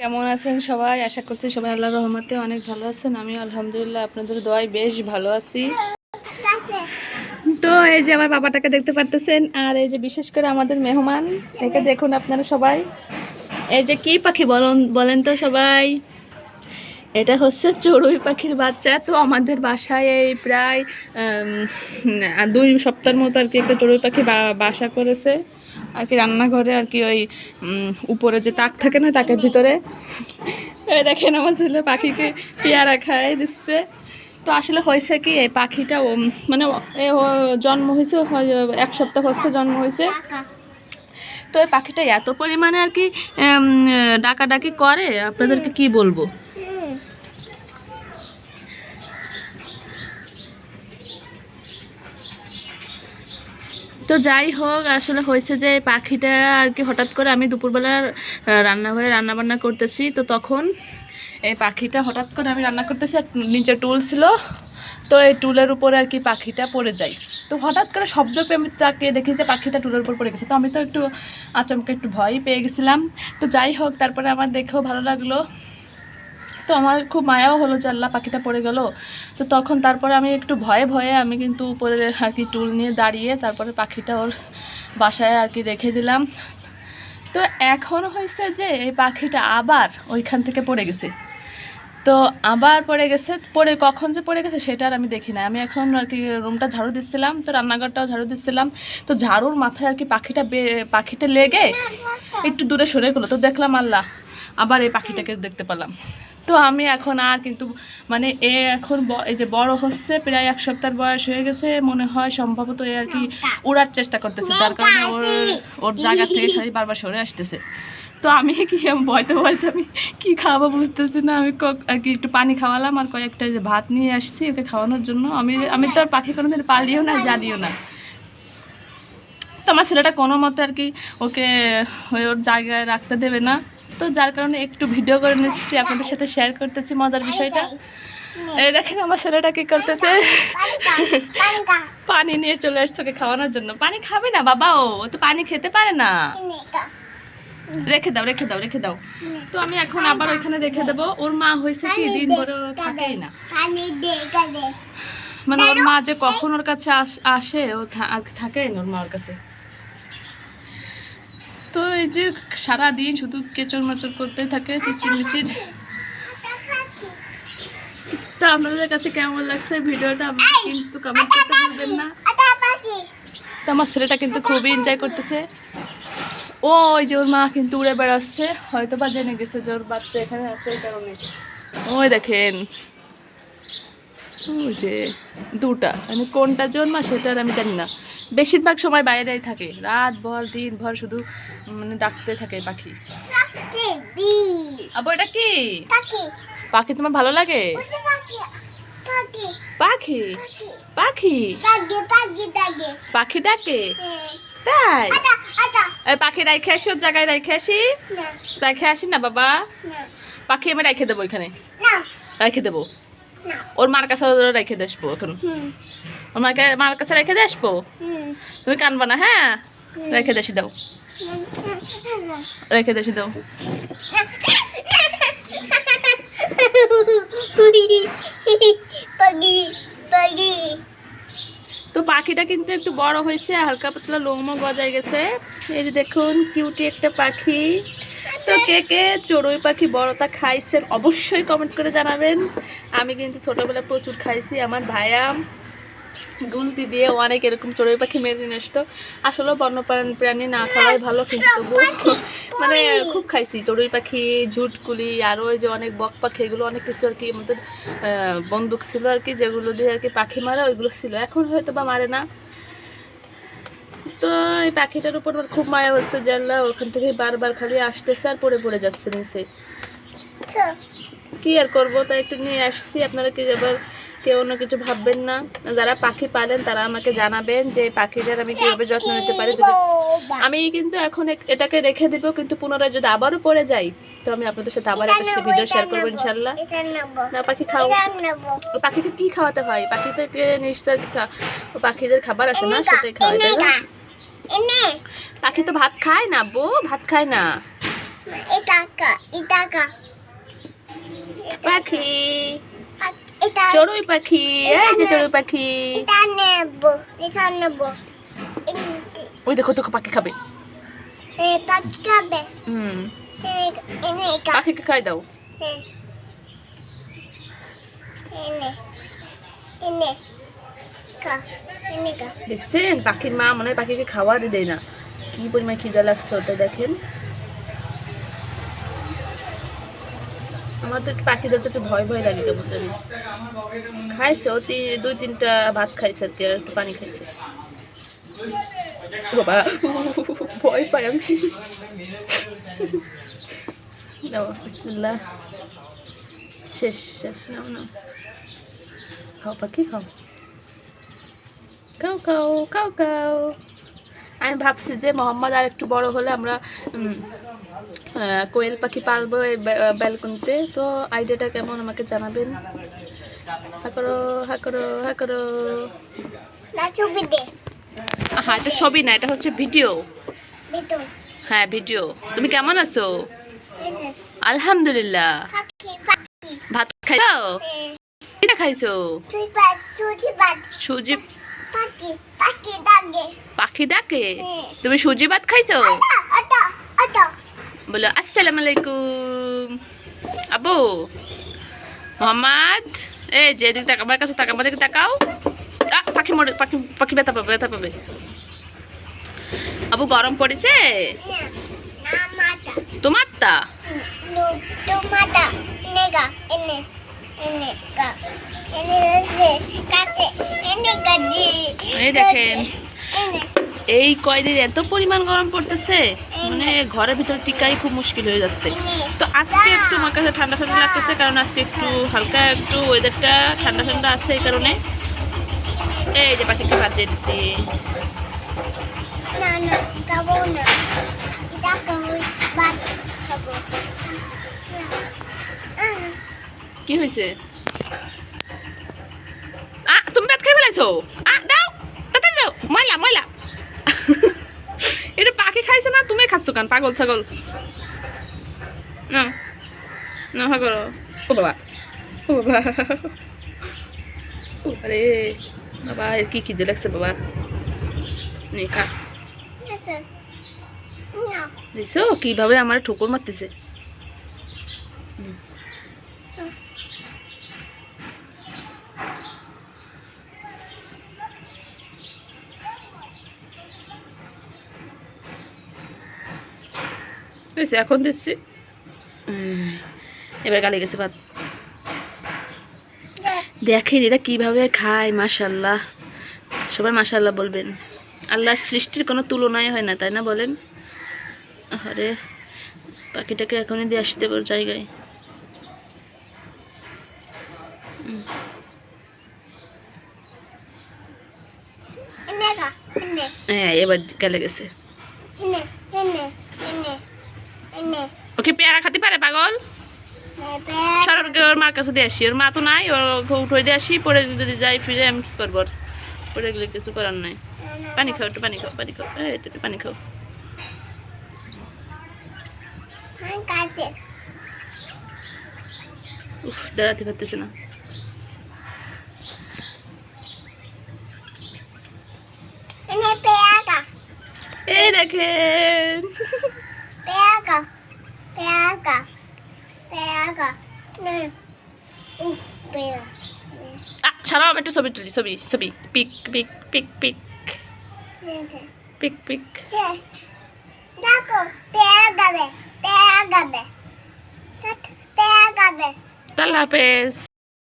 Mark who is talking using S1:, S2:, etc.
S1: কেমন আছেন সবাই? আশা করছি সবাই আল্লাহ রহমতে অনেক ভালো আছেন। আমি আলহামদুলিল্লাহ আপনাদের দোয়ায় বেশ ভালো আছি। তো এই যে আমার বাবাটাকে দেখতে পারতেছেন, আর এই যে বিশেষ করে আমাদের মেহমান, একে দেখুন আপনারা সবাই। এই যে কি পাখি বলেন বলেন তো সবাই। এটা হচ্ছে চড়ুই পাখির বাচ্চা। তো আমাদের বাসায় এই প্রায় দুই সপ্তাহের মতো আর কি একটা চড়ুই পাখি বাসা করেছে। আর কি রান্নাঘরে আর কি ওই উপরে যে তাক থাকে না তাকের ভিতরে দেখেন আমার ছেলে পাখিকে পেয়ারা খায় দিচ্ছে। তো আসলে হয়েছে কি, এই পাখিটা মানে জন্ম হয়েছে এক সপ্তাহ হচ্ছে জন্ম হয়েছে। তো এই পাখিটা এত পরিমাণে আর কি ডাকাডাকি করে, আপনাদেরকে কি বলব? তো যাই হোক, আসলে হয়েছে যে পাখিটা আর কি হঠাৎ করে আমি দুপুরবেলা রান্নাঘরে রান্না বান্না করতেছি। তো তখন এই পাখিটা হঠাৎ করে আমি রান্না করতেছি আর নিচে টুল ছিল। তো এই টুলের উপরে আর কি পাখিটা পড়ে যায়। তো হঠাৎ করে শব্দ পেয়ে আমি তাকে দেখি যে পাখিটা টুলের উপর পড়ে গেছে। তো আমি তো একটু আচমকা একটু ভয়ই পেয়ে গেছিলাম। তো যাই হোক, তারপরে আমার দেখেও ভালো লাগল। তো আমার খুব মায়াও হলো যে আল্লাহ পাখিটা পড়ে গেল। তো তখন তারপরে আমি একটু ভয়ে ভয়ে আমি কিন্তু উপরে আর কি টুল নিয়ে দাঁড়িয়ে তারপরে পাখিটা ওর বাসায় আর কি রেখে দিলাম। তো এখন হয়েছে যে এই পাখিটা আবার ওইখান থেকে পড়ে গেছে। তো আবার পড়ে গেছে, পড়ে কখন যে পড়ে গেছে সেটা আর আমি দেখি না। আমি এখন আর কি রুমটা ঝাড়ু দিচ্ছিলাম, তো রান্নাঘরটাও ঝাড়ু দিচ্ছিলাম। তো ঝাড়ুর মাথায় আর কি পাখিটা পাখিটা লেগে একটু দূরে সরে গেলো। তো দেখলাম আল্লাহ, আবার এই পাখিটাকে দেখতে পেলাম। তো আমি এখন আর কিন্তু মানে এ এখন এই যে বড় হচ্ছে প্রায় এক সপ্তাহ বয়স হয়ে গেছে মনে হয় সম্ভবত এ আর কি উড়ার চেষ্টা করতেছে যার কারণে ওর ওর জায়গা থেকে খালি বারবার সরে আসতেছে। তো আমি কি আমি ভয়তে ভয়তে আমি কি খাওয়াবো বুঝতেছি না আমি ক- আর কি একটু পানি খাওয়ালাম আর কয়েকটা যে ভাত নিয়ে আসছি ওকে খাওয়ানোর জন্য। আমি আমি তো আর পাখি কোনোদিন পালিও না জানিও না। তো আমার ছেলেটা কোনো মতে আর কি ওকে ওর জায়গায় রাখতে দেবে না। তো যার কারণে একটু ভিডিও করে নিচ্ছি আপনাদের সাথে শেয়ার করতেছি মজার বিষয়টা। এই দেখেন আমার ছেলেটা কি করতেছে। পানি নিয়ে চলে আসছে ওকে খাওয়ানোর জন্য। পানি খাবে না বাবা ও তো পানি খেতে পারে না। রেখে দাও রেখে দাও রেখে দাও। তো আমি এখন আবার ওইখানে রেখে দেবো। ওর মা হয়েছে কি দিন ভরে থাকেই না। মানে ওর মা যে কখন ওর কাছে আস- ও থা- থাকেই না ওর মা ওর কাছে। তো এই যে সারা দিন শুধু কেচর মাচর করতে থাকে চিচির মিচির তো আপনাদের কাছে কেমন লাগছে ভিডিওটা? আপনি কিন্তু কমেন্ট করতে ভুলবেন না। তো আমার ছেলেটা কিন্তু খুবই এনজয় করতেছে। ও ওই যে ওর মা কিন্তু উড়ে বেড়াচ্ছে। হয়তো বা জেনে গেছে যে ওর বাচ্চা এখানে আছে এই কারণে। ওই দেখেন। ওই যে দুটা। মানে কোনটা জন্মা সেটা আর আমি জানি না। বেশিরভাগ সময় বাইরেই থাকে। রাত ভর দিন ভর শুধু মানে ডাকতে থাকে পাখি। আবার এটা কি? পাখি তোমার ভালো লাগে? পাখি? পাখি? পাখি ডাকে? তাই? পাখি রাইখে আসি ওর জায়গায় রাইখে আসি? রাইখে আসি না বাবা? পাখি আমি রাইখে দেবো এখানে। রাইখে দেবো? ওর মার কাছে রেখে আসব এখন। ওর মাকে মার কাছে রেখে দিয়ে আসব? তুমি কানবা না হ্যাঁ? রেখে দেশি দাও রেখে দেশি দাও তো পাখিটা কিন্তু একটু বড় হয়েছে হালকা পাতলা লোমও গজায় গেছে। এই যে দেখুন, কিউটি একটা পাখি। তো কে কে চড়ুই পাখি বড়টা খাইছেন অবশ্যই কমেন্ট করে জানাবেন। আমি কিন্তু ছোটোবেলায় প্রচুর খাইছি, আমার ভাইয়া গুলতি দিয়ে অনেক এরকম চড়ুই পাখি মেরে নিয়ে আসতো। আসলে বন্যপ্রাণ প্রাণী না খাওয়াই ভালো কিন্তু তবুও মানে খুব খাইছি। চড়ুই পাখি ঝুটকুলি আরও ওই যে অনেক বক পাখি এগুলো অনেক কিছু আর কি আমাদের বন্দুক ছিল আর কি যেগুলো দিয়ে আর কি পাখি মারা ওইগুলো ছিল। এখন হয়তো বা মারে না। তো এই পাখিটার উপর আমার খুব মায়া হচ্ছে আল্লাহ ওখান থেকে বারবার খালি আসতেছে আর পড়ে পড়ে যাচ্ছে নিচে। কি আর করব? তাই একটু নিয়ে আসছি। আপনারা কি এবার কেউ অন্য কিছু ভাববেন না। যারা পাখি পালেন তারা আমাকে জানাবেন যে পাখিটার আমি কীভাবে যত্ন নিতে পারি। যদি আমি কিন্তু এখন এটাকে রেখে দিব কিন্তু পুনরায় যদি আবারও পড়ে যাই তো আমি আপনাদের সাথে আবার একটা ভিডিও শেয়ার করব ইনশাল্লাহ। না পাখি খাও। ও পাখিকে কি খাওয়াতে হয়? পাখিদেরকে নিশ্চয় পাখিদের খাবার আছে না সেটাই খাওয়াই তাই না? পাখি তো ভাত খায় না বউ ভাত খায় না। পাখি।
S2: এটা
S1: চড়ুই পাখি এই যে চড়ুই পাখি। ওই দেখো তোকে পাখি খাবে।
S2: পাখি খাবে?
S1: হুম। পাখিকে খাই দাও। দেখছেন? পাখির মা মনে হয় পাখিকে খাওয়ারই দেয় না। কি পরিমাণ খিদা লাগছে ওটা দেখেন। আমার তো একটু পাখিদের তো একটু ভয় ভয় লাগে কেমন জানি খাইছে, অতি তি- দুই তিনটা ভাত খাইছে আর একটু পানি খাইছে। বাবা, ভয় পাই আমি। বিসমিল্লাহ। শেষ শেষ, নাও নাও। খাও পাখি, খাও। কাউ কাউ কাউ কাউ আমি ভাবছি যে মোহাম্মদ আর একটু বড় হলে আমরা কোয়েল পাখি পালবো এই ব্যা- ব্যালকনিতে। তো আইডিয়াটা কেমন আমাকে জানাবেন? হা করো হা করো হা করো।
S2: না ছবি দে।
S1: হ্যাঁ এটা ছবি না এটা হচ্ছে ভিডিও। হ্যাঁ ভিডিও। তুমি কেমন আছো? আলহামদুলিল্লাহ। ভাত খাইছো?
S2: এ
S1: কিটা খাইছো?
S2: সুজি পাখি
S1: ডাকে।
S2: হ্যাঁ।
S1: তুমি সুজি ভাত খাইছো? বলো আসসালামু আলাইকুম আবু মোহাম্মদ এই যে এদিকে তাকা আমার কাছে তাকা আমার দিকে তাকাও পাখি মরে পাখি পাখি ব্যথা পাবে ব্যথা পাবে আবু গরম পড়েছে তোমার তা এই দেখেন এই কয়দিন এত পরিমাণ গরম পড়তেছে মানে ঘরের ভিতরে টিকাই খুব মুশকিল হয়ে যাচ্ছে। তো আজকে একটু আমার কাছে ঠান্ডা ঠান্ডা লাগতেছে কারণ আজকে একটু হালকা একটু ওয়েদারটা ঠান্ডা ঠান্ডা আছে এই কারণে। এই যে পাখিকে ভাত দিয়ে দিচ্ছি
S2: বাদ
S1: কি হয়েছে? তুমি ভাত খাই ফেলাইছো আ দাও তাড়াতাড়ি দাও ময়লা ময়লা এটা পাখি খাইছে না তুমি খাচ্ছ কেন? পাগল ছাগল। না না করো ও বাবা ও বাবা। আরে বাবা এর কি খিদে লাগছে বাবা? নে খা। দেখছ কীভাবে আমার ঠোকর মারতেছে? হুম। হয়েছে, এখন দিচ্ছি। এবার গালে গেছে ভাত দেখেন এরা কীভাবে খায় মাশাল্লাহ সবাই মাশাল্লাহ বলবেন। আল্লাহ সৃষ্টির কোনো তুলনাই হয় না তাই না বলেন? আরে পাখিটাকে এখনই দিয়ে আসতে পারো জায়গায়। হ্যাঁ এবার গেলে গেছে। ওকে পেয়ারা খেতে পারে পাগল?
S2: এবে
S1: সরবকে ওর মার কাছে দিয়ে আসি ওর মা তো নাই ওর উঠে দিয়ে আসি পরে যদি যাই ফিরে আমি কি করব পরে গেলে কিছু করার নাই। পানি খাও একটু পানি খাও পানি খাও। এই একটু পানি খাও।
S2: হ্যাঁ
S1: উফ দাঁড়াতে পারতেছে না। এই দেখেন। ছাড়াও আমি একটা ছবি তুলি ছবি ছবি। Pic pic pic pic. Pic pic. আল্লাহ হাফেজ।